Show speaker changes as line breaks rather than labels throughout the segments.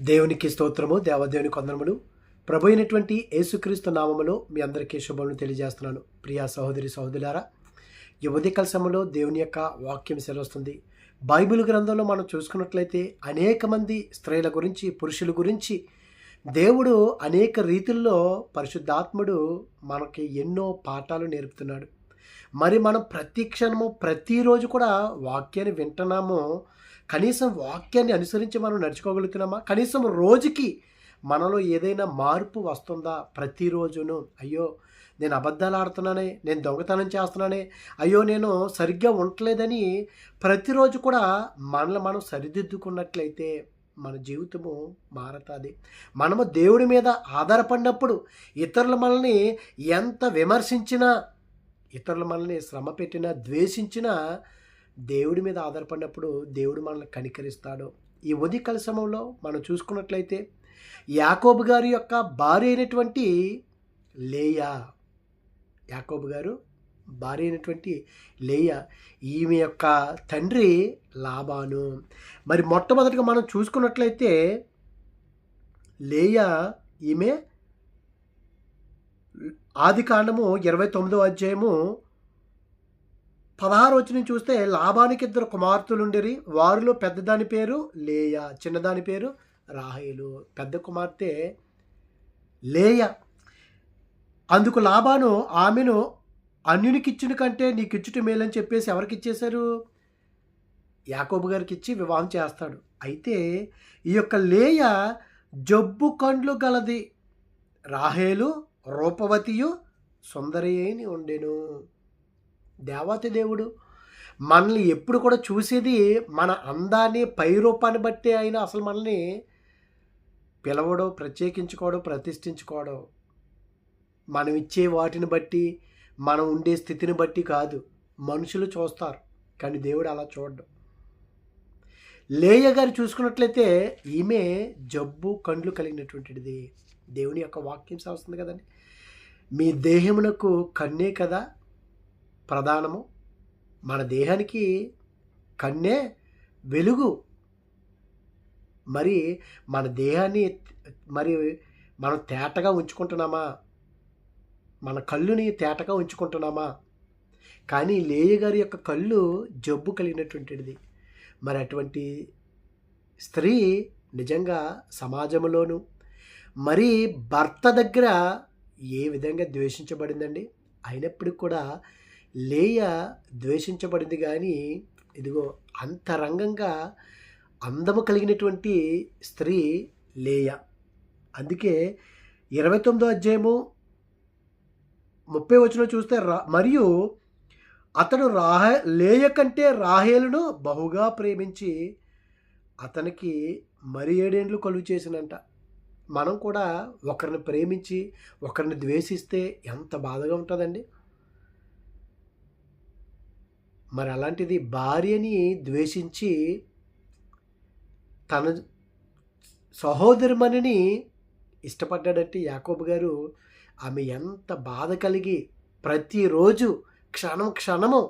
దేవునికి స్తోత్రము దేవదేవుని కొందరములు. ప్రభు అయినటువంటి యేసుక్రీస్తు నామములో మీ అందరికీ శుభములు తెలియజేస్తున్నాను. ప్రియా సహోదరి సహోదరులారా ఈ ఉదయకాల సమయంలో దేవుని యొక్క వాక్యం సెలవుస్తుంది. బైబిల్ గ్రంథంలో మనం చూసుకున్నట్లయితే అనేక మంది స్త్రీల గురించి పురుషుల గురించి దేవుడు అనేక రీతుల్లో పరిశుద్ధాత్ముడు మనకి ఎన్నో పాఠాలు నేర్పుతున్నాడు. మరి మనం ప్రతి క్షణము ప్రతిరోజు కూడా వాక్యాన్ని వింటున్నామో కనీసం వాక్యాన్ని అనుసరించి మనం నడుచుకోగలుగుతున్నామా? కనీసం రోజుకి మనలో ఏదైనా మార్పు వస్తుందా ప్రతిరోజును? అయ్యో నేను అబద్ధాలు ఆడుతున్నానే నేను దొంగతనం చేస్తున్నానే అయ్యో నేను సరిగ్గా ఉండలేదని ప్రతిరోజు కూడా మనల్ని మనం సరిదిద్దుకున్నట్లయితే మన జీవితము మారతుంది. మనము దేవుడి మీద ఆధారపడినప్పుడు ఇతరులు మనల్ని ఎంత విమర్శించినా ఇతరులు మనల్ని శ్రమ పెట్టినా ద్వేషించినా దేవుడి మీద ఆధారపడినప్పుడు దేవుడు మనల్ని కనికరిస్తాడు. ఈ ఉదయకాల సమయంలో మనం చూసుకున్నట్లయితే యాకోబు గారి యొక్క భార్య అయినటువంటి లేయా. యాకోబు గారు భార్య అయినటువంటి లేయా. ఈమె యొక్క తండ్రి లాభాను మరి మొట్టమొదటిగా మనం చూసుకున్నట్లయితే లేయా ఈమె ఆది కాండము ఇరవై తొమ్మిదో అధ్యాయము పదహారు వచ్చిన చూస్తే లాభానికి ఇద్దరు కుమార్తెలు ఉండేరి వారిలో పెద్దదాని పేరు లేయా చిన్నదాని పేరు రాహేలు. పెద్ద కుమార్తె లేయ. అందుకు లాభాను ఆమెను అన్యునికి ఇచ్చిన కంటే నీకు ఇచ్చుట మేలని చెప్పేసి ఎవరికి ఇచ్చేశారు యాకోబు గారికి ఇచ్చి వివాహం చేస్తాడు. అయితే ఈ యొక్క లేయ జబ్బు కండ్లు గలది. రాహేలు రూపవతియు సుందరి అయిని ఉండెను. దేవాతి దేవుడు. మనల్ని ఎప్పుడు కూడా చూసేది మన అందాన్ని పై రూపాన్ని బట్టి ఆయన అసలు మనల్ని పిలవడం ప్రత్యేకించుకోవడం ప్రతిష్ఠించుకోవడం మనం ఇచ్చే వాటిని బట్టి మనం ఉండే స్థితిని బట్టి కాదు. మనుషులు చూస్తారు కానీ దేవుడు అలా చూడడం. లేయ గారు చూసుకున్నట్లయితే ఈమె జబ్బు కండ్లు కలిగినటువంటిది. దేవుని యొక్క వాక్యం వస్తుంది కదండి. మీ దేహమునకు కన్నే కదా ప్రధానము. మన దేహానికి కన్నే వెలుగు. మరి మన దేహాన్ని మరి మనం తేటగా ఉంచుకుంటున్నామా? మన కళ్ళుని తేటగా ఉంచుకుంటున్నామా? కానీ లేయ గారి యొక్క కళ్ళు జబ్బు కలిగినటువంటిది. మరి అటువంటి స్త్రీ నిజంగా సమాజంలోను మరి భర్త దగ్గర ఏ విధంగా ద్వేషించబడిందండి? అయినప్పటికి కూడా లేయ ద్వేషించబడింది కానీ ఇదిగో అంతరంగంగా అందము కలిగినటువంటి స్త్రీ లేయ. అందుకే ఇరవై తొమ్మిదో అధ్యాయము ముప్పై వచ్చిన చూస్తే రా మరియు అతడు రాహ లేయ కంటే రాహేలును బహుగా ప్రేమించి అతనికి మరి ఏడేండ్లు కలుగు చేసినంట. మనం కూడా ఒకరిని ప్రేమించి ఒకరిని ద్వేషిస్తే ఎంత బాధగా ఉంటుందండి. మరి అలాంటిది భార్యని ద్వేషించి తన సహోదరిమణిని ఇష్టపడ్డాడంటే యాకోబు గారు ఆమె ఎంత బాధ కలిగి ప్రతిరోజు క్షణం క్షణము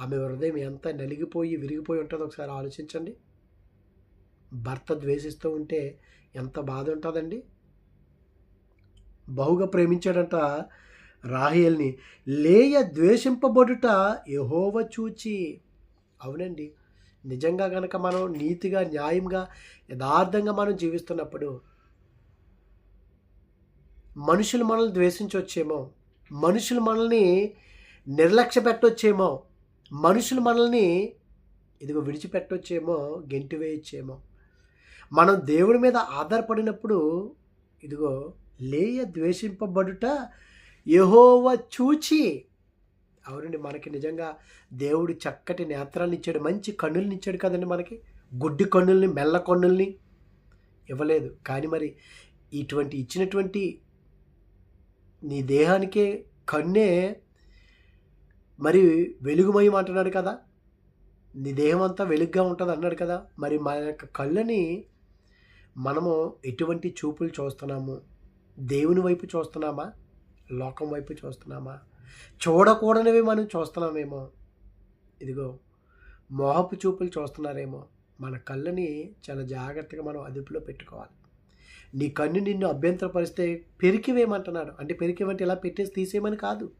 ఆమె హృదయం ఎంత నలిగిపోయి విరిగిపోయి ఉంటుందో ఒకసారి ఆలోచించండి. భర్త ద్వేషిస్తూ ఉంటే ఎంత బాధ ఉంటుందండి. బహుగా ప్రేమించాడంట రాహేల్ని లేయ ద్వేషింపబడుట యహోవ చూచి. అవునండి. నిజంగా కనుక మనం నీతిగా న్యాయంగా యథార్థంగా మనం జీవిస్తున్నప్పుడు మనుషులు మనల్ని ద్వేషించవచ్చేమో మనుషులు మనల్ని నిర్లక్ష్య పెట్టవచ్చేమో మనుషులు మనల్ని ఇదిగో విడిచిపెట్టొచ్చేమో గెంటివేయచ్చేమో మనం దేవుడి మీద ఆధారపడినప్పుడు ఇదిగో లేయ ద్వేషింపబడుట యహోవ చూచి. అవునండి మనకి నిజంగా దేవుడు చక్కటి నేత్రాలను ఇచ్చాడు మంచి కన్నుల్ని ఇచ్చాడు కదండి మనకి. గుడ్డి కన్నుల్ని మెల్ల కన్నుల్ని ఇవ్వలేదు. కానీ మరి ఇటువంటి ఇచ్చినటువంటి నీ దేహానికే కన్నే మరి వెలుగుమయం అంటున్నాడు కదా. నీ దేహం అంతా వెలుగ్గా ఉంటుంది అన్నాడు కదా. మరి మన యొక్క కళ్ళని మనము ఎటువంటి చూపులు చూస్తున్నాము? దేవుని వైపు చూస్తున్నామా? లోకం వైపు చూస్తున్నామా? చూడకూడనివి మనం చూస్తున్నామేమో. ఇదిగో మోహపు చూపులు చూస్తున్నారేమో. మన కళ్ళని చాలా జాగ్రత్తగా మనం అదుపులో పెట్టుకోవాలి. నీ కన్ను నిన్ను అభ్యంతరపరిస్తే పెరికివేయమంటున్నాడు. అంటే పెరికివేమంటే ఇలా పెట్టేసి తీసేయమని కాదు.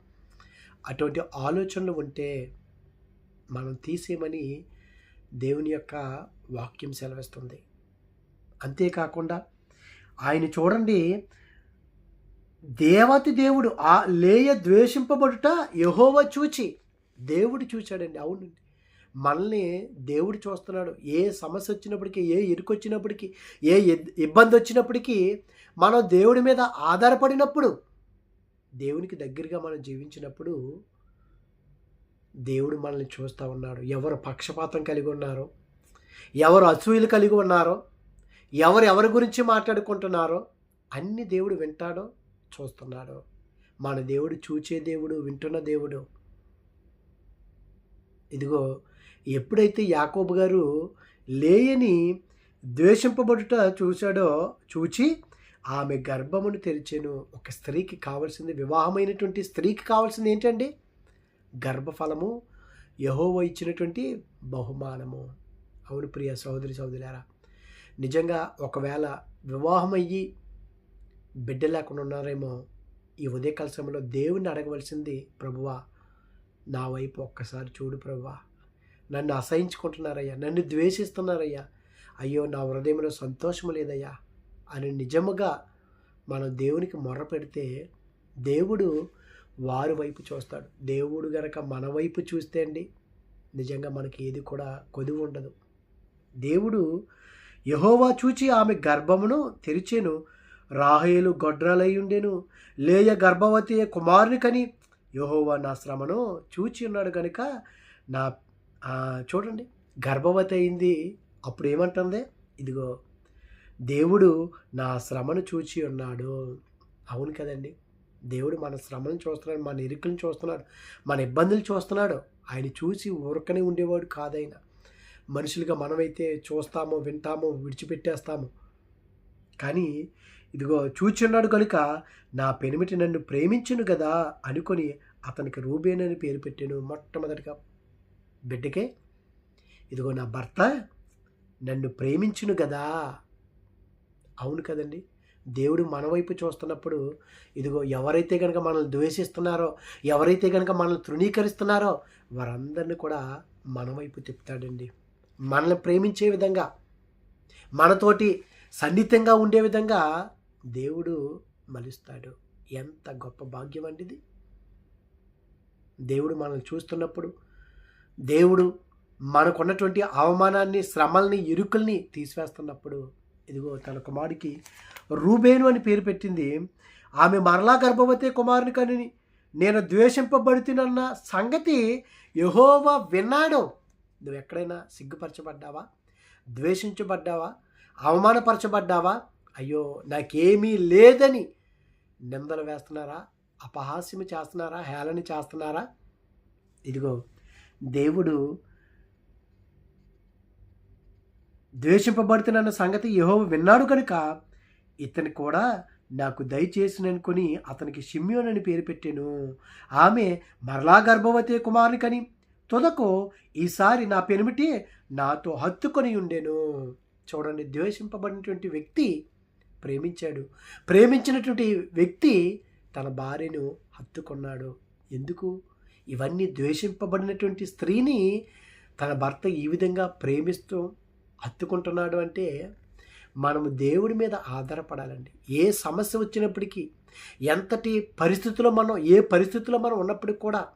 అటువంటి ఆలోచనలు ఉంటే మనం తీసేయమని దేవుని యొక్క వాక్యం సెలవిస్తుంది. అంతేకాకుండా ఆయన చూడండి దేవతి దేవుడు ఆ లేయ ద్వేషింపబడుట యహోవ చూచి దేవుడు చూచాడండి. అవునండి మనల్ని దేవుడు చూస్తున్నాడు. ఏ సమస్య వచ్చినప్పటికీ ఏ ఇరుకు వచ్చినప్పటికీ ఏ ఇబ్బంది వచ్చినప్పటికీ మనం దేవుడి మీద ఆధారపడినప్పుడు దేవునికి దగ్గరగా మనం జీవించినప్పుడు దేవుడు మనల్ని చూస్తూ ఉన్నాడు. ఎవరు పక్షపాతం కలిగి ఉన్నారో ఎవరు అసూయలు కలిగి ఉన్నారో ఎవరు ఎవరి గురించి మాట్లాడుకుంటున్నారో అన్ని దేవుడు వింటాడో చూస్తున్నాడు. మన దేవుడు చూచే దేవుడు వింటున్న దేవుడు. ఇదిగో ఎప్పుడైతే యాకోబు గారు లేయని ద్వేషింపబడుట చూశాడో చూచి ఆమె గర్భమును తెరిచాను. ఒక స్త్రీకి కావాల్సింది వివాహమైనటువంటి స్త్రీకి కావాల్సింది ఏంటండి? గర్భఫలము యహోవ ఇచ్చినటువంటి బహుమానము. అవును ప్రియ సహోదరి సహోదరులారా నిజంగా ఒకవేళ వివాహం అయ్యి బిడ్డ లేకుండా ఉన్నారేమో ఈ ఉదయకాల సమయంలో దేవుణ్ణి అడగవలసింది ప్రభువా నా వైపు ఒక్కసారి చూడు ప్రభువా. నన్ను అసహించుకుంటున్నారయ్యా నన్ను ద్వేషిస్తున్నారయ్యా. అయ్యో నా హృదయంలో సంతోషం లేదయ్యా. అని నిజముగా మనం దేవునికి మొర్ర పెడితే దేవుడు వారి వైపు చూస్తాడు. దేవుడు గనక మన వైపు చూస్తే అండి నిజంగా మనకి ఏది కూడా కొదువు ఉండదు. దేవుడు యహోవా చూచి ఆమె గర్భమును తెరిచెను. రాహేలు గొడ్రాలై లేయ గర్భవతి కుమారుని కని యోహోవా నా శ్రమను చూచి ఉన్నాడు కనుక నా చూడండి. గర్భవతి అయింది. అప్పుడు ఏమంటుంది ఇదిగో దేవుడు నా శ్రమను చూచి ఉన్నాడు. అవును కదండి. దేవుడు మన శ్రమను చూస్తున్నాడు మన ఇరుకులను చూస్తున్నాడు మన ఇబ్బందులు చూస్తున్నాడు. ఆయన చూసి ఊరకనే ఉండేవాడు కాదైనా. మనుషులుగా మనమైతే చూస్తామో వింటామో విడిచిపెట్టేస్తాము కానీ ఇదిగో చూచున్నాడు కనుక నా పెనిమిటి నన్ను ప్రేమించును కదా అనుకొని అతనికి రూబేన్ అని పేరు పెట్టాను మొట్టమొదటిగా. బిడ్డకే ఇదిగో నా భర్త నన్ను ప్రేమించును కదా అవును కదండి. దేవుడు మన వైపు చూస్తున్నప్పుడు ఇదిగో ఎవరైతే కనుక మనల్ని ద్వేషిస్తున్నారో ఎవరైతే కనుక మనల్ని తృణీకరిస్తున్నారో వారందరిని కూడా మన వైపు తిప్పుతాడండి. మనల్ని ప్రేమించే విధంగా మనతోటి సన్నిహితంగా ఉండే విధంగా దేవుడు మలుస్తాడు. ఎంత గొప్ప భాగ్యం అండిది. దేవుడు మనల్ని చూస్తున్నప్పుడు దేవుడు మనకున్నటువంటి అవమానాన్ని శ్రమల్ని ఇరుకుల్ని తీసివేస్తున్నప్పుడు ఇదిగో తన కుమారుడికి రూబేను అని పేరు పెట్టింది. ఆమె మరలా గర్భవతి కుమారుని కని నేను ద్వేషింపబడుతున్న సంగతి యహోవా విన్నాడు. నువ్వు ఎక్కడైనా సిగ్గుపరచబడ్డావా? ద్వేషించబడ్డావా? అవమానపరచబడ్డావా? అయ్యో నాకేమీ లేదని నిందలు వేస్తున్నారా? అపహాస్యము చేస్తున్నారా? హేళన చేస్తున్నారా? ఇదిగో దేవుడు ద్వేషింపబడుతున్న సంగతి యహో విన్నాడు కనుక ఇతని కూడా నాకు దయచేసిననుకొని అతనికి షిమ్యోనని పేరు పెట్టాను. ఆమె మరలా గర్భవతి కుమారుని కని తుదకు ఈసారి నా పెనిమిటి నాతో హత్తుకొని ఉండెను. చూడండి ద్వేషింపబడినటువంటి వ్యక్తి ప్రేమించాడు. ప్రేమించినటువంటి వ్యక్తి తన భార్యను హత్తుకున్నాడు. ఎందుకు? ఇవన్నీ ద్వేషింపబడినటువంటి స్త్రీని తన భర్త ఈ విధంగా ప్రేమిస్తూ హత్తుకుంటున్నాడు అంటే మనము దేవుడి మీద ఆధారపడాలండి. ఏ సమస్య వచ్చినప్పటికీ ఎంతటి పరిస్థితుల్లో మనం ఏ పరిస్థితుల్లో మనం ఉన్నప్పటికీ కూడా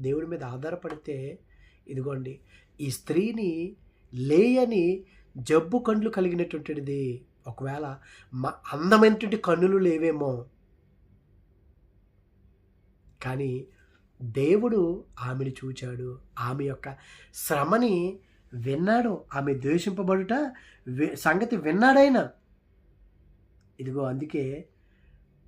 దేవుడి మీద ఆధారపడితే ఇదిగోండి ఈ స్త్రీని లేయని జబ్బు కండ్లు కలిగినటువంటిది ఒకవేళ మా అందమైనటువంటి కన్నులు లేవేమో. కానీ దేవుడు ఆమెను చూచాడు. ఆమె యొక్క శ్రమని విన్నాడు. ఆమె ద్వేషింపబడుట వి- సంగతి విన్నాడైనా. ఇదిగో అందుకే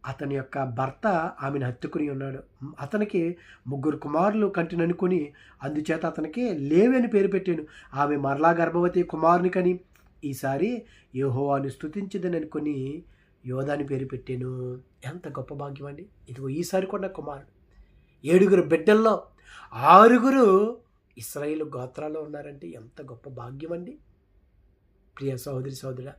అతని యొక్క భర్త ఆమెను హత్తుకుని ఉన్నాడు. అతనికి ముగ్గురు కుమారులు కంటిననుకొని అందుచేత అతనికి లేవని పేరు పెట్టాను. ఆమె మరలా గర్భవతి కుమారుని కని ఈసారి యోహోవాను స్థుతించదని అనుకొని యోధాని పేరు పెట్టాను. ఎంత గొప్ప భాగ్యం అండి. ఇదిగో ఈసారి కూడా కుమారుడు. ఏడుగురు బిడ్డల్లో ఆరుగురు ఇస్రాయిల్ గోత్రాల్లో ఉన్నారంటే ఎంత గొప్ప భాగ్యం అండి. ప్రియ సహోదరి సహోదరా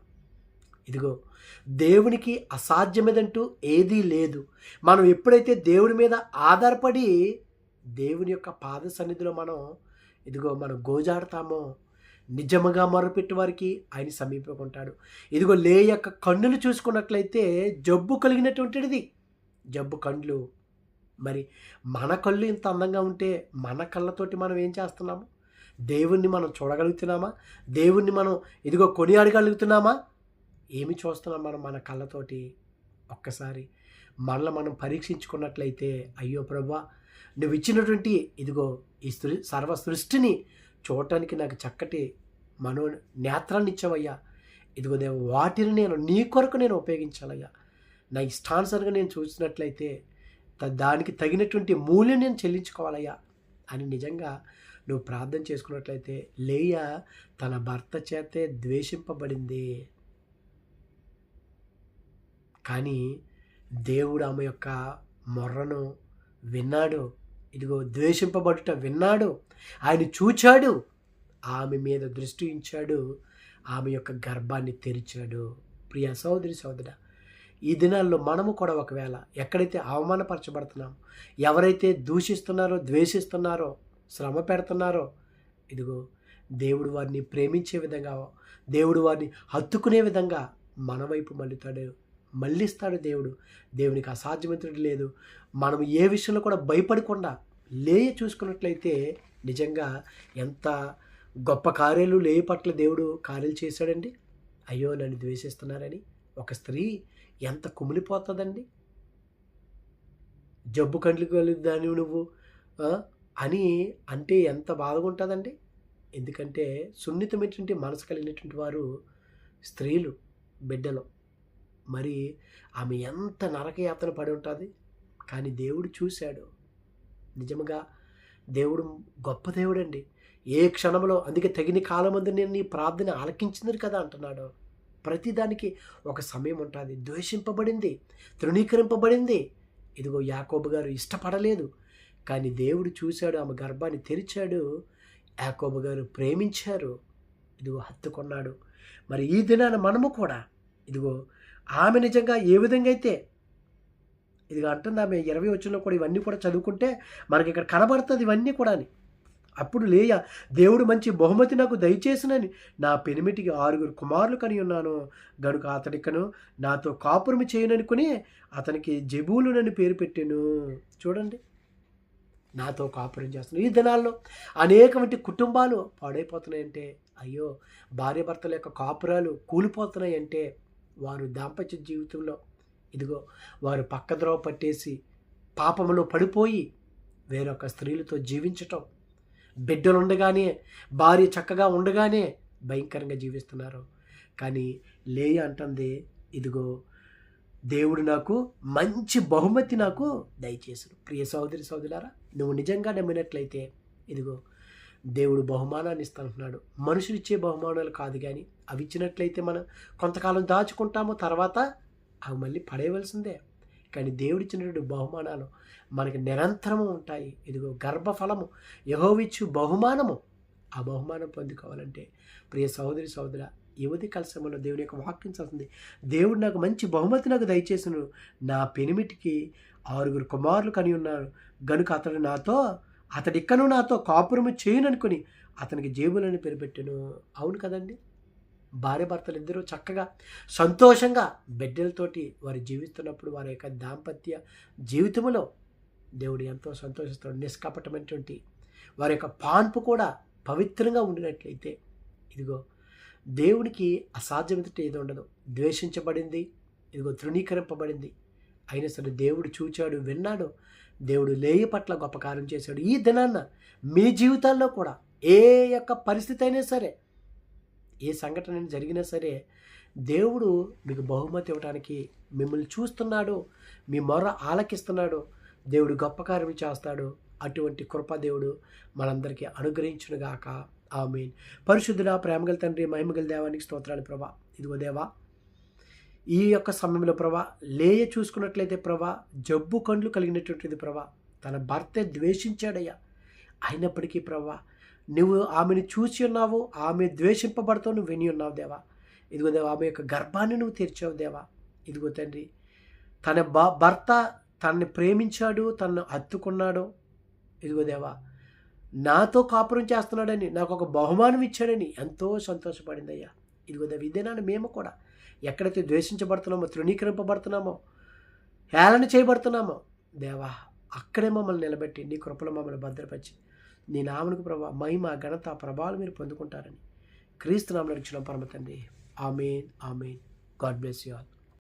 ఇదిగో దేవునికి అసాధ్యమేదంటూ ఏదీ లేదు. మనం ఎప్పుడైతే దేవుడి మీద ఆధారపడి దేవుని యొక్క పాద సన్నిధిలో మనం ఇదిగో మనం గోజాడతామో నిజముగా మొరపెట్టి వారికి ఆయన సమీపకుంటాడు. ఇదిగో లే యొక్క కన్నులు చూసుకున్నట్లయితే జబ్బు కలిగినటువంటిది. జబ్బు కండ్లు మరి మన కళ్ళు ఇంత అందంగా ఉంటే మన కళ్ళతోటి మనం ఏం చేస్తున్నాము? దేవుణ్ణి మనం చూడగలుగుతున్నామా? దేవుణ్ణి మనం ఇదిగో కొనియాడగలుగుతున్నామా ఏమి చూస్తున్నాం మనం మన కళ్ళతోటి? ఒక్కసారి మనల్ని మనం పరీక్షించుకున్నట్లయితే అయ్యో ప్రభా నువ్వు ఇచ్చినటువంటి ఇదిగో ఈ సృ సర్వ సృష్టిని చూడటానికి నాకు చక్కటి మనో నేత్రాన్ని ఇచ్చావయ్యా. ఇదిగో దేవ వాటిని నేను నీ కొరకు నేను ఉపయోగించాలయ్యా. నా ఇష్టానుసారంగా నేను చూసినట్లయితే దానికి తగినటువంటి మూల్యం నేను చెల్లించుకోవాలయ్యా అని నిజంగా నువ్వు ప్రార్థన చేసుకున్నట్లయితే లేయ తన భర్త చేతే ద్వేషింపబడింది. కానీ దేవుడు ఆమె యొక్క మొర్రను విన్నాడు. ఇదిగో ద్వేషింపబడుట విన్నాడు. ఆయన చూచాడు. ఆమె మీద దృష్టి ఉంచాడు. ఆమె యొక్క గర్భాన్ని తెరిచాడు. ప్రియ సోదరి సోదర ఈ దినాల్లో మనము కూడా ఒకవేళ ఎక్కడైతే అవమానపరచబడుతున్నామో ఎవరైతే దూషిస్తున్నారో ద్వేషిస్తున్నారో శ్రమ పెడుతున్నారో ఇదిగో దేవుడు వారిని ప్రేమించే విధంగా దేవుడు వారిని హత్తుకునే విధంగా మన వైపు మళ్ళుతాడు మళ్ళిస్తాడు దేవుడు. దేవునికి అసాధ్యమైనది లేదు. మనం ఏ విషయంలో కూడా భయపడకుండా లేయ చూసుకున్నట్లయితే నిజంగా ఎంత గొప్ప కార్యాలు లేయ పట్ల దేవుడు కార్యాలు చేశాడండి? అయ్యో నన్ను ద్వేషిస్తున్నారని. ఒక స్త్రీ ఎంత కుమిలిపోతుందండి? జబ్బు కండ్లు దాని నువ్వు అని అంటే ఎంత బాధగా ఉంటుందండి ఎందుకంటే సున్నితమైనటువంటి మనసు కలిగినటువంటి వారు స్త్రీలు బిడ్డలు. మరి ఆమె ఎంత నరకయాతన పడి ఉంటుంది? కానీ దేవుడు చూశాడు. నిజముగా దేవుడు గొప్ప దేవుడండి. ఏ క్షణంలో? అందుకే తగిన కాలమందు నేను నీ ప్రార్థన ఆలకించింది కదా అంటున్నాడు. ప్రతిదానికి ఒక సమయం ఉంటుంది. ద్వేషింపబడింది. తృణీకరింపబడింది. ఇదిగో యాకోబు గారు ఇష్టపడలేదు. కానీ దేవుడు చూశాడు ఆమె గర్భాన్ని తెరిచాడు. యాకోబు గారు ప్రేమించారు. ఇదిగో హత్తుకున్నాడు. మరి ఈ దినాన మనము కూడా ఇదిగో ఆమె నిజంగా ఏ విధంగా అయితే ఇదిగో అంటుంది ఆమె ఇరవై వచ్చిన కూడా ఇవన్నీ కూడా చదువుకుంటే మనకి ఇక్కడ కనబడుతుంది ఇవన్నీ కూడా అని అప్పుడు లేయ దేవుడు మంచి బహుమతి నాకు దయచేసినని నా పెనిమిటికి ఆరుగురు కుమారులు కని ఉన్నాను. గనుక అతడికను నాతో కాపురము చేయననుకుని అతనికి జబూలునని పేరు పెట్టాను. చూడండి. నాతో కాపురం చేస్తున్నాను ఈ దినాల్లో అనేకమంటి కుటుంబాలు పాడైపోతున్నాయంటే అయ్యో భార్య భర్తల యొక్క కాపురాలు కూలిపోతున్నాయంటే వారు దాంపత్య జీవితంలో ఇదిగో వారు పక్కద్రోవ పట్టేసి పాపములో పడిపోయి వేరొక స్త్రీలతో జీవించటం. బిడ్డలు ఉండగానే భార్య చక్కగా ఉండగానే భయంకరంగా జీవిస్తున్నారు. కానీ లేయ అంటుంది ఇదిగో దేవుడు నాకు మంచి బహుమతి నాకు దయచేసాడు. ప్రియ సహోదరి సోదరులారా నువ్వు నిజంగా నమ్మినట్లయితే ఇదిగో దేవుడు బహుమానాన్ని ఇస్తానంటున్నాడు. మనుషులు ఇచ్చే బహుమానాలు కాదు కానీ అవి ఇచ్చినట్లయితే మనం కొంతకాలం దాచుకుంటాము తర్వాత అవి మళ్ళీ పడేయవలసిందే. కానీ దేవుడిచ్చినటువంటి బహుమానాలు మనకి నిరంతరము ఉంటాయి. ఇదిగో గర్భఫలము యహోవిచ్చు బహుమానము. ఆ బహుమానం పొందుకోవాలంటే ప్రియ సహోదరి సహోదర యువతి కలసంలో దేవుని యొక్క వాక్యం చదువుతుంది. దేవుడు నాకు మంచి బహుమతి నాకు దయచేసిన నా పెనిమిటికి ఆరుగురు కుమారులు కని ఉన్నారు గనుక అతడు నాతో అతడిక్కను నాతో కాపురము చేయననుకుని అతనికి జేబులను పేరు పెట్టాను అవును కదండి? భార్య భర్తలు ఇద్దరూ చక్కగా సంతోషంగా బిడ్డలతోటి వారు జీవిస్తున్నప్పుడు వారి యొక్క దాంపత్య జీవితంలో దేవుడు ఎంతో సంతోషిస్తాడు. నిష్కపటమైనటువంటి వారి యొక్క పాన్పు కూడా పవిత్రంగా ఉండినట్లయితే ఇదిగో దేవునికి అసాధ్యమైనటువంటి ఏది ఉండదు. ద్వేషించబడింది ఇదిగో తృణీకరింపబడింది. అయినా సరే దేవుడు చూచాడు విన్నాడు దేవుడు లేయ పట్ల గొప్ప కార్యం చేశాడు. ఈ దినాన్న మీ జీవితాల్లో కూడా ఏ యొక్క పరిస్థితి అయినా సరే ఏ సంఘటన జరిగినా సరే దేవుడు మీకు బహుమతి ఇవ్వడానికి మిమ్మల్ని చూస్తున్నాడు మీ మొర ఆలకిస్తున్నాడు దేవుడు గొప్ప కార్యం చేస్తాడు. అటువంటి కృప దేవుడు మనందరికీ అనుగ్రహించునుగాక. ఆమెన్. పరిశుద్ధుడ ప్రేమగల తండ్రి మహిమగల దేవానికి స్తోత్రాలు ప్రభా. ఇదిగో దేవా ఈ యొక్క సమయంలో ప్రభా లేయ చూసుకున్నట్లయితే ప్రభా జబ్బు కండ్లు కలిగినటువంటిది ప్రభా తన భర్త ద్వేషించాడయ్యా. అయినప్పటికీ ప్రభా నువ్వు ఆమెను చూసి ఉన్నావు ఆమె ద్వేషింపబడుతూ నువ్వు విని ఉన్నావు దేవా. ఇదిగో దేవా ఆమె యొక్క గర్భాన్ని నువ్వు తెరిచావు దేవా. ఇదిగో తండ్రి తన బ భర్త తనని ప్రేమించాడు తనను హత్తుకున్నాడు. ఇదిగో దేవా నాతో కాపురం చేస్తున్నాడని నాకు ఒక బహుమానం ఇచ్చాడని ఎంతో సంతోషపడిందయ్యా. ఇదిగో దేవ ఇదేనా మేము కూడా. ఎక్కడైతే ద్వేషించబడుతున్నామో తృణీకరింపబడుతున్నామో హేళన చేయబడుతున్నామో దేవా అక్కడే మమ్మల్ని నిలబెట్టి నీ కృపలో మమ్మల్ని భద్రపరిచి నీ నామనికి ప్రభా మహిమ ఘనత ప్రభావాలు మీరు పొందుకుంటారని క్రీస్తు నామలో ఇచ్చిన పరమ తండ్రి. Amen amen. God bless you all.